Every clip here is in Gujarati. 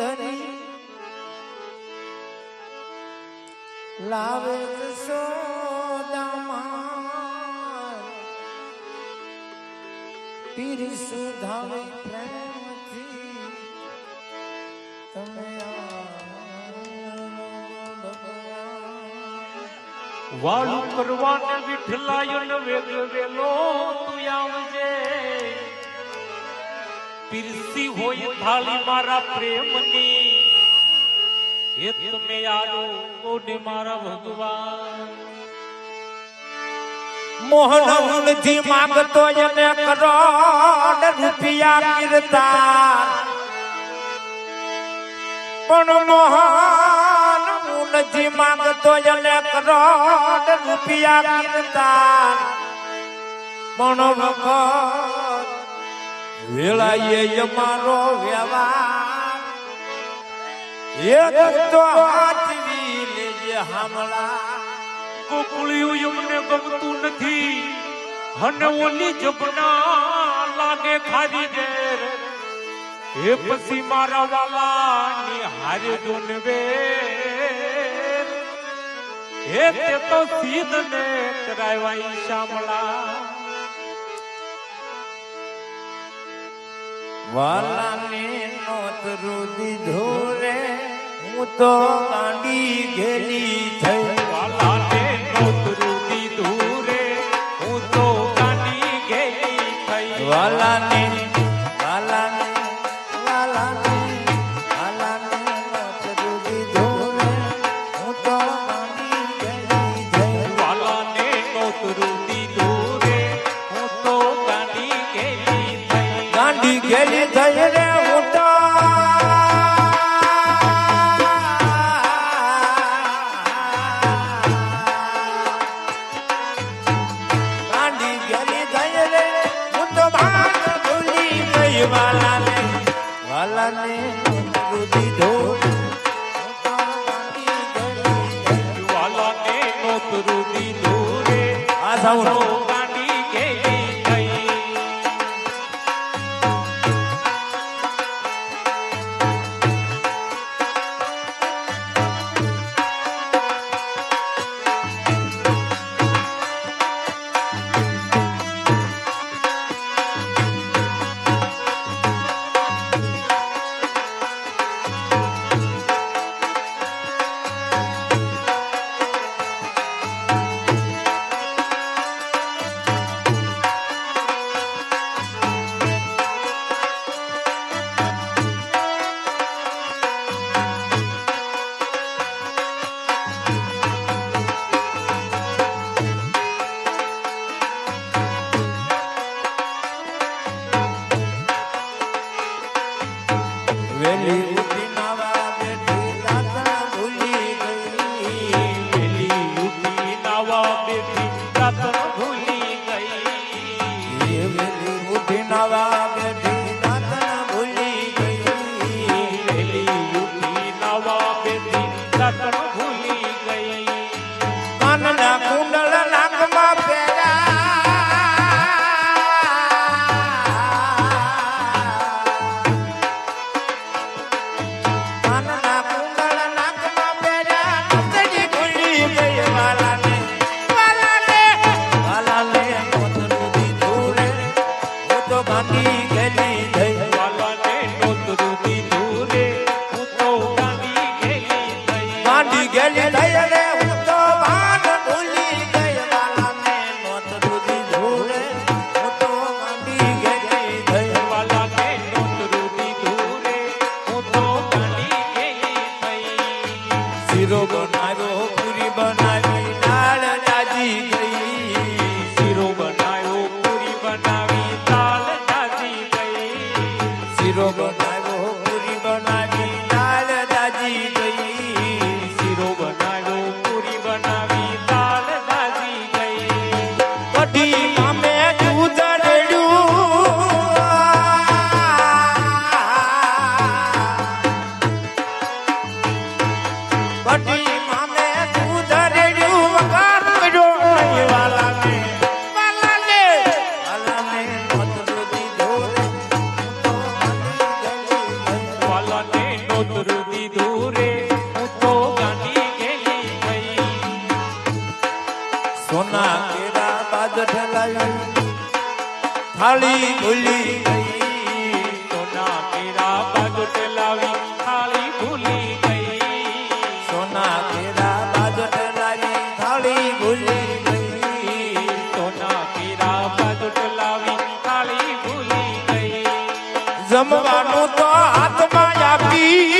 ધરી લાવે સોદામાં પીર સુધાવે પ્રેમથી તમે વાળું કરવાને વિઠલાયન વેગ વેલો તું આવજે પીરસી હોય થાળી મારા પ્રેમની. એ તમે આડો કોડે મારા ભગવાન મોહન નથી માંગતો એને કરોડ રૂપિયા કીર્તા પણ મોહન હું માંગતો એને કરોડ રૂપિયા કીર્તા પણ વખત વેળાએ મારો વ્યવહાર. એક તો હાથવી લેજે હમણાં ગોકુળિયું એમને ગમતું નથી. અને ઓલી જબના લાગે ખારી ઘેર. એ પછી મારા વાલાની હારે દુનવે હે તે તો સીધ ને કરાવાઈ શામળા. વાલાને નોત દીધું ધોરે હું તો ગાંડી ગેલી થઈ. વાલાને નોતરું દીધું રે આ સાઉન્ડ. વેલી ગઢલાવી થાળી ભૂલી ગઈ. સોના કેરા બાજોટ લાવી થાળી ભૂલી ગઈ. સોના જમવાનું તો હાથમાં આપી.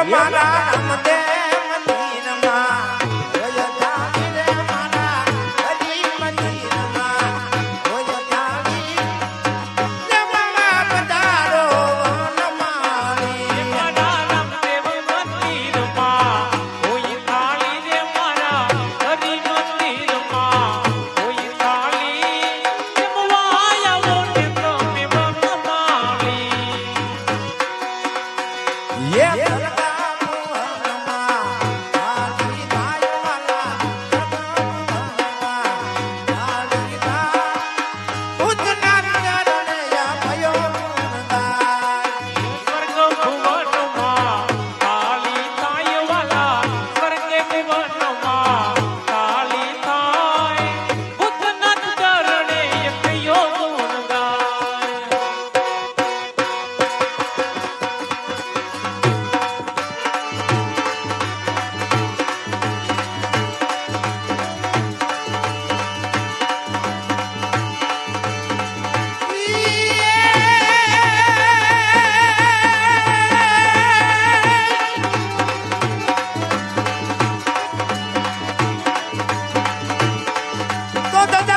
Yamada, I'm a dead. Bota